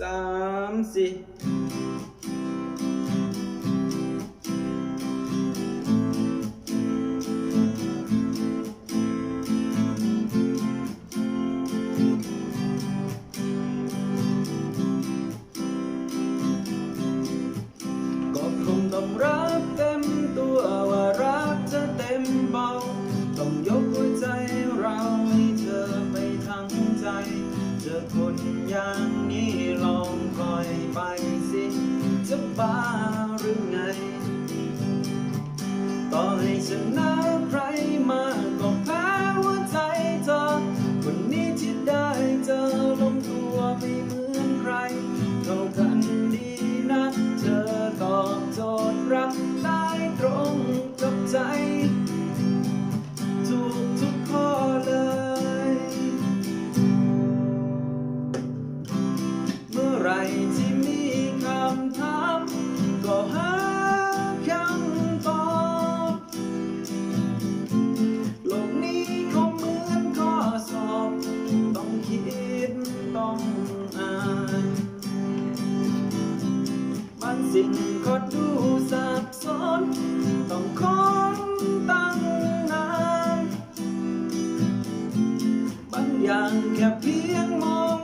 สามสี่ นอย่างนี้ลองปล่อยไปสิจะบ้าหรือไง ต่อให้ชนะใครมา องอายบางสิ่งก็ดูสับสน ต้องค้นตั้งนาน บางอย่างแค่เพียงมอง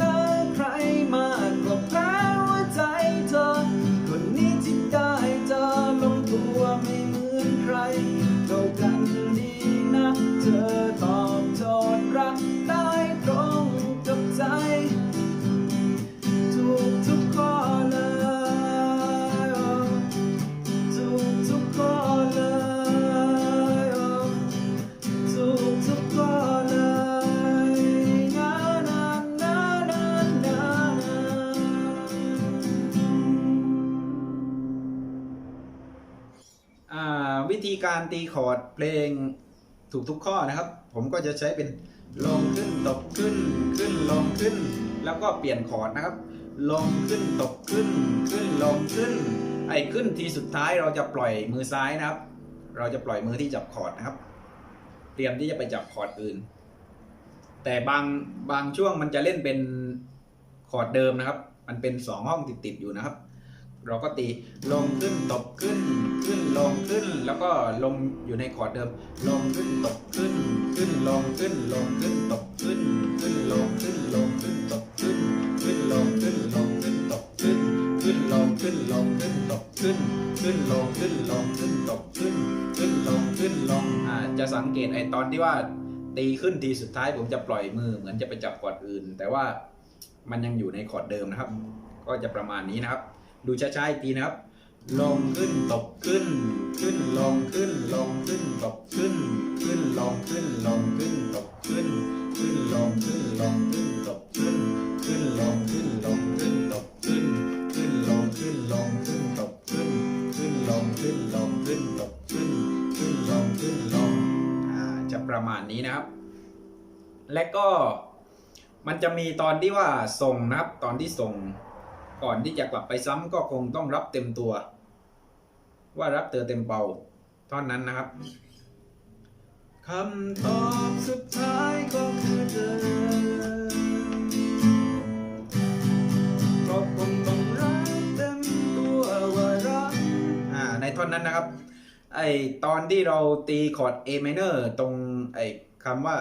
ต่อใธีการตีคอร์ดเพลงถูกทุกข้อนะครับ ผมก็จะใช้เป็นลงขึ้นตกขึ้นขึ้นลงขึ้น แล้วก็เปลี่ยนคอร์ดนะครับ ลงขึ้นตกขึ้น ขึ้นลงขึ้น ไอ้ขึ้นทีสุดท้ายเราจะปล่อยมือซ้ายนะครับ เราจะปล่อยมือที่จับคอร์ดนะครับ เตรียมที่จะไปจับคอร์ดอื่น แต่บางบางช่วงมันจะเล่นเป็นคอร์ดเดิมนะครับ มันเป็นสองห้องติดๆอยู่นะครับ เราก็ตีลงขึ้นตกขึ้น ขึ้นลงขึ้น แล้วก็ลงอยู่ในคอร์ดเดิม ลงขึ้นตกขึ้น ขึ้นลงขึ้น ลงขึ้นตกขึ้น ขึ้นลงขึ้นลงขึ้นตกขึ้น ขึ้นลงขึ้นลงขึ้นตกขึ้น ขึ้นลงขึ้นลงขึ้นตกขึ้น ขึ้นลงขึ้นลงขึ้นตกขึ้น ขึ้นลงขึ้นลงอ่าจะสังเกตไอ้ตอนที่ว่า ตีขึ้นทีสุดท้ายผมจะปล่อยมือเหมือนจะไปจับคอร์ดอื่น แต่ว่ามันยังอยู่ในคอร์ดเดิมนะครับ ก็จะประมาณนี้นะครับ ดูช้าๆอีกทีนะครับ ลงขึ้นตบขึ้น ขึ้นลงขึ้นลงขึ้นตบขึ้น ขึ้นลงขึ้นลงขึ้นตบขึ้น ขึ้นลงขึ้นลงขึ้นตบขึ้น ขึ้นลงขึ้นลงขึ้นตบขึ้น ขึ้นลงขึ้นลงขึ้นตบขึ้น ขึ้นลงขึ้นลงขึ้นตบขึ้น ขึ้นลงขึ้นลงอ่าจะประมาณนี้นะครับ และก็มันจะมีตอนที่ว่าส่งนะครับตอนที่ส่ง ก่อนที่จะกลับไปซ้ำก็คงต้องรับเต็มตัว ว่ารับเธอเต็มเป่าท่อนนั้นนะครับคำตอบสุดท้ายก็คือเธอก็คงต้องรักเต็มตัวว่ารักอ่าในท่อนนั้นนะครับ ไอตอนที่เราตีคอร์ด A minor ตรงไอคำว่า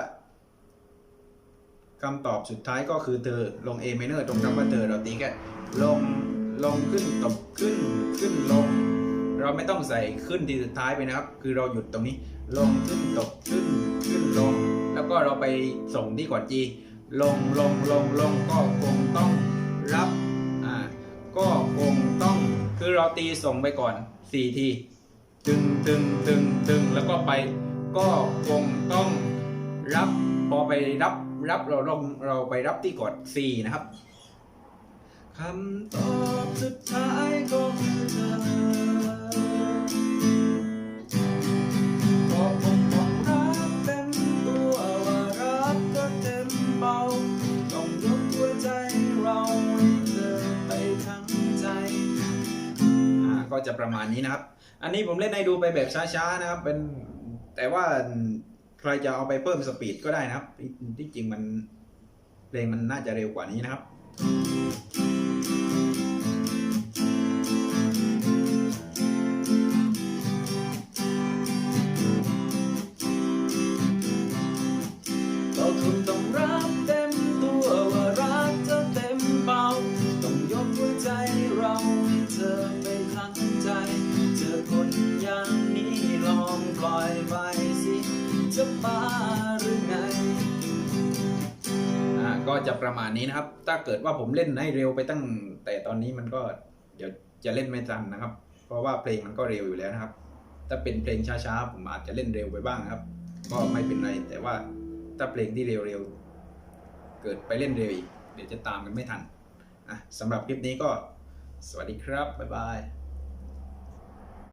คำตอบสุดท้ายก็คือเธอลง A minor ตรงคำว่าเธอเราตีแค่ ลงลงขึ้นตบขึ้นขึ้นลง เราไม่ต้องใส่ขึ้นทีสุดท้ายไปนะครับ คือเราหยุดตรงนี้ ลงขึ้นตกขึ้นขึ้นลง แล้วก็เราไปส่งที่กอด G ลงลงลงลงก็คงต้องรับอ่าก็คงต้องคือเราตีส่งไปก่อน4ทีตึงตึงตึงตึงแล้วก็ไปก็คงต้องรับพอไปรับรับเราลงเราไปรับที่กอด C นะครับ คำตอบสุดท้ายก็คือเธอก็คงต้องรับเต็มตัวว่ารักก็เต็มเบาต้องยกหัวใจเราให้เธอไปทั้งใจ อ่าก็จะประมาณนี้นะครับ อันนี้ผมเล่นให้ดูไปแบบช้าๆนะครับ เป็นแต่ว่าใครจะเอาไปเพิ่มสปีดก็ได้นะครับที่จริงมันเพลงมันน่าจะเร็วกว่านี้นะครับ ปล่อยไปสิ จะบ้าหรือไงอ่าก็จะประมาณนี้นะครับ ถ้าเกิดว่าผมเล่นให้เร็วไปตั้ง แต่ตอนนี้มันก็เดี๋ยวจะเล่นไม่ทันนะครับ เพราะว่าเพลงมันก็เร็วอยู่แล้วนะครับ ถ้าเป็นเพลงช้าๆ ผมอาจจะเล่นเร็วไปบ้างครับ ก็ไม่เป็นไรแต่ว่าถ้าเพลงที่เร็วๆ เกิดไปเล่นเร็วอีก เดี๋ยวจะตามกันไม่ทันอะสำหรับคลิปนี้ก็สวัสดีครับ บ๊ายบาย